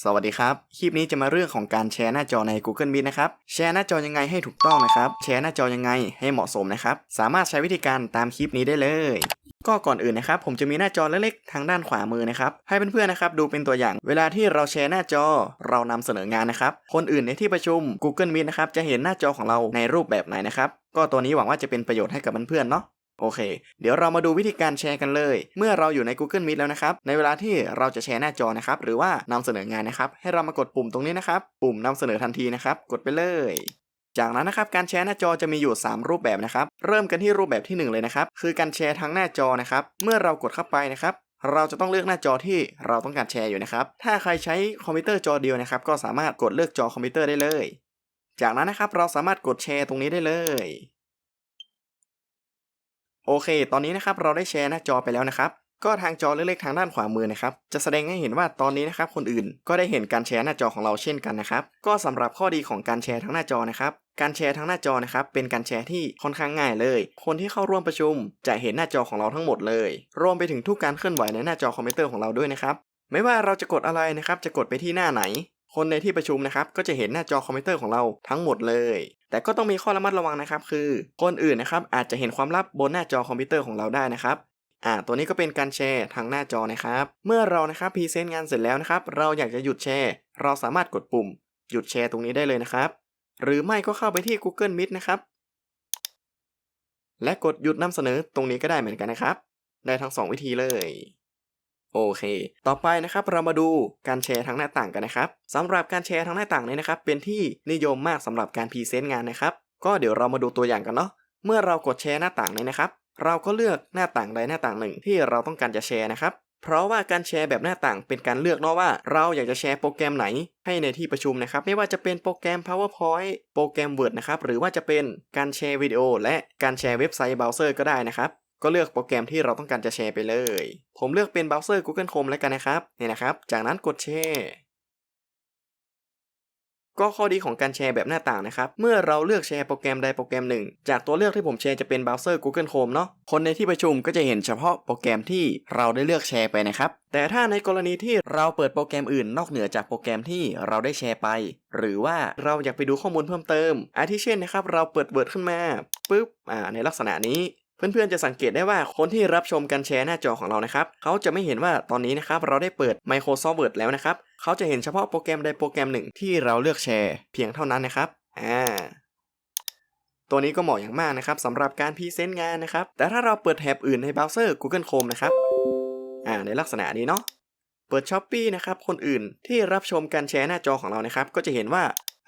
สวัสดีครับ คลิปนี้จะมาเรื่องของการแชร์หน้าจอใน Google Meet นะครับ แชร์หน้าจอยังไงให้ถูกต้องนะครับ แชร์หน้าจอยังไงให้เหมาะสมนะครับ สามารถใช้วิธีการตามคลิปนี้ได้เลย ก็ก่อนอื่นนะครับ ผมจะมีหน้าจอเล็กๆทางด้านขวามือนะครับ ให้เพื่อนๆนะครับดูเป็นตัวอย่าง เวลาที่เราแชร์หน้าจอเรานำเสนองานนะครับ คนอื่นในที่ประชุม Google Meet นะครับจะเห็นหน้าจอของเราในรูปแบบไหนนะครับ ก็ตัวนี้หวังว่าจะเป็นประโยชน์ให้กับเพื่อนๆเนาะ โอเค เดี๋ยวเรามาดูวิธีการแชร์กันเลย เมื่อเราอยู่ใน Google Meet แล้วนะครับ ในเวลาที่เราจะแชร์หน้าจอนะครับ หรือว่านำเสนองานนะครับ ให้เรามากดปุ่มตรงนี้นะครับ ปุ่มนำเสนอทันทีนะครับ กดไปเลย จากนั้นนะครับ การแชร์หน้าจอจะมีอยู่ 3 รูปแบบนะครับ เริ่มกันที่รูปแบบที่ 1 เลยนะครับ คือการแชร์ทั้งหน้าจอนะครับ เมื่อเรากดเข้าไปนะครับเราจะต้องเลือกหน้าจอที่เราต้องการแชร์อยู่นะครับ ถ้าใครใช้คอมพิวเตอร์จอเดียวนะครับ ก็สามารถกดเลือกจอคอมพิวเตอร์ได้เลย จากนั้นนะครับเราสามารถกดแชร์ตรงนี้ได้เลย โอเค ตอนนี้นะครับเราได้แชร์หน้าจอไปแล้วนะครับ ก็ทางจอเล็กๆทางด้านขวามือนะครับ จะแสดงให้เห็นว่าตอนนี้นะครับคนอื่นก็ได้เห็นการแชร์หน้าจอของเราเช่นกันนะครับ ก็สำหรับข้อดีของการแชร์ทั้งหน้าจอนะครับการแชร์ทั้งหน้าจอนะครับเป็นการแชร์ที่ค่อนข้างง่ายเลย คนที่เข้าร่วมประชุมจะเห็นหน้าจอของเราทั้งหมดเลย รวมไปถึงทุกการเคลื่อนไหวในหน้าจอคอมพิวเตอร์ของเราด้วยนะครับ ไม่ว่าเราจะกดอะไรนะครับ จะกดไปที่หน้าไหน คนในที่ประชุมนะครับก็จะเห็นหน้าจอคอมพิวเตอร์ของเราทั้งหมดเลย แต่ก็ต้องมีข้อระมัดระวังนะครับ คือคนอื่นนะครับอาจจะเห็นความลับบนหน้าจอคอมพิวเตอร์ของเราได้นะครับอ่าตัวนี้ก็เป็นการแชร์ทางหน้าจอนะครับ เมื่อเรานะครับพรีเซนต์งานเสร็จแล้วนะครับ เราอยากจะหยุดแชร์ เราสามารถกดปุ่ม หยุดแชร์ตรงนี้ได้เลยนะครับ หรือไม่ก็เข้าไปที่ Google Meet นะครับ และกดหยุดนำเสนอตรงนี้ก็ได้เหมือนกันนะครับ ได้ทั้งสองวิธีเลย โอเค ต่อไปนะครับเรามาดูการแชร์ทางหน้าต่างกันนะครับสำหรับการแชร์ทางหน้าต่างนี้นะครับ เป็นที่นิยมมากสำหรับการพรีเซนต์งานนะครับ ก็เดี๋ยวเรามาดูตัวอย่างกันเนาะ เมื่อเรากดแชร์หน้าต่างนี้นะครับ เราก็เลือกหน้าต่างใดหน้าต่างหนึ่งที่เราต้องการจะแชร์นะครับ เพราะว่าการแชร์แบบหน้าต่างเป็นการเลือกเนาะว่า เราอยากจะแชร์โปรแกรมไหนให้ในที่ประชุมนะครับ ไม่ว่าจะเป็นโปรแกรม PowerPoint โปรแกรม Word นะครับ หรือว่าจะเป็นการแชร์วิดีโอและการแชร์เว็บไซต์เบราว์เซอร์ก็ได้นะครับ ก็เลือกโปรแกรมที่เราต้องการจะแชร์ไปเลย ผมเลือกเป็นเบราว์เซอร์ Google Chrome แล้วกันนะครับนี่นะครับ จากนั้นกดแชร์ก็ข้อดีของการแชร์แบบหน้าต่างนะครับ เมื่อเราเลือกแชร์โปรแกรมใดโปรแกรมหนึ่ง จากตัวเลือกที่ผมแชร์จะเป็นเบราว์เซอร์ Google Chrome เนาะ คนในที่ประชุมก็จะเห็นเฉพาะโปรแกรมที่เราได้เลือกแชร์ไปนะครับ แต่ถ้าในกรณีที่เราเปิดโปรแกรมอื่นนอกเหนือจากโปรแกรมที่เราได้แชร์ไป หรือว่าเราอยากไปดูข้อมูลเพิ่มเติม อาทิเช่นนะครับ เราเปิดเวิร์ดขึ้นมาปุ๊บ อ่า ในลักษณะนี้ เพื่อนๆจะสังเกตได้ว่าคนที่รับชมการแชร์หน้าจอของเรานะครับเขาจะไม่เห็นว่าตอนนี้นะครับเราได้เปิด Microsoft Word แล้วนะครับเขาจะเห็นเฉพาะโปรแกรมใดโปรแกรมหนึ่งที่เราเลือกแชร์เพียงเท่านั้นนะครับอ่าตัวนี้ก็เหมาะอย่างมากนะครับสำหรับการพรีเซนต์งานนะครับแต่ถ้าเราเปิดแท็บอื่นในเบราว์เซอร์ Google Chrome นะครับอ่าในลักษณะนี้เนาะเปิด s h อ p e e นะครับคนอื่นที่รับชมการแชร์หน้าจอของเรานะครับก็จะเห็นว่า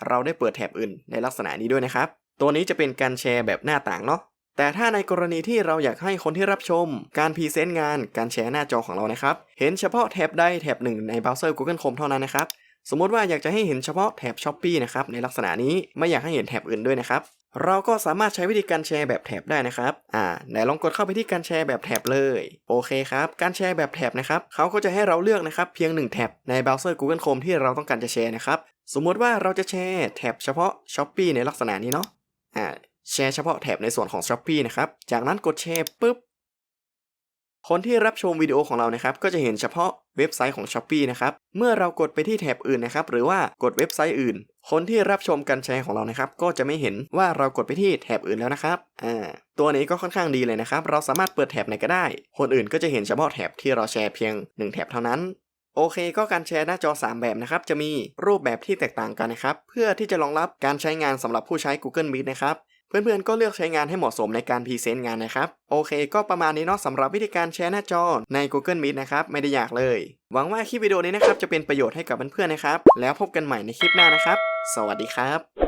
เราได้เปิดแท็บอื่นในลักษณะนี้ด้วยนะครับตัวนี้จะเป็นการแชร์แบบหน้าต่างเนาะ แต่ถ้าในกรณีที่เราอยากให้คนที่รับชม การพรีเซนต์งานการแชร์หน้าจอของเรานะครับ เห็นเฉพาะแท็บใดแท็บหนึ่งในเบราว์เซอร์ Google Chrome เท่านั้นนะครับ สมมติว่าอยากจะให้เห็นเฉพาะแท็บ s h อ p e e นะครับในลักษณะนี้ไม่อยากให้เห็นแท็บอื่นด้วยนะครับเราก็สามารถใช้วิธีการแชร์แบบแท็บได้นะครับ อ่า ไหนลองกดเข้าไปที่การแชร์แบบแท็บเลย โอเคครับ การแชร์แบบแท็บนะครับ เขาก็จะให้เราเลือกนะครับเพียง 1 แท็บในเบราว์เซอร์ Google Chrome ที่เราต้องการจะแชร์นะครับ สมมติว่าเราจะแชร์แท็บเฉพาะ s h อ p e e ในลักษณะนี้เนาะ อ่า แชร์เฉพาะแท็บในส่วนของ s h อ p e e นะครับ จากนั้นกดแชร์ปุ๊บ คนที่รับชมวิดีโอของเรานะครับ ก็จะเห็นเฉพาะเว็บไซต์ของ s h อ p e e นะครับ เมื่อเรากดไปที่แท็บอื่นนะครับ หรือว่ากดเว็บไซต์อื่น คนที่รับชมการแชร์ของเรานะครับ ก็จะไม่เห็นว่าเรากดไปที่แท็บอื่นแล้วนะครับ อ่า ตัวนี้ก็ค่อนข้างดีเลยนะครับ เราสามารถเปิดแท็บไหนก็ได้ คนอื่นก็จะเห็นเฉพาะแท็บที่เราแชร์เพียง 1แท็บเท่านั้นโอเคก็การแชร์หน้าจอ 3 แบบนะครับ จะมีรูปแบบที่แตกต่างกันนะครับ เพื่อที่จะรองรับการใช้งานสำหรับผู้ใช้ Google Meet นะครับ เพื่อนๆ ก็เลือกใช้งานให้เหมาะสมในการพรีเซนต์งานนะครับ โอเค ก็ประมาณนี้เนาะสำหรับวิธีการแชร์หน้าจอใน Google Meet นะครับไม่ได้ยากเลย หวังว่าคลิปวิดีโอนี้นะครับจะเป็นประโยชน์ให้กับเพื่อนๆนะครับ แล้วพบกันใหม่ในคลิปหน้านะครับ สวัสดีครับ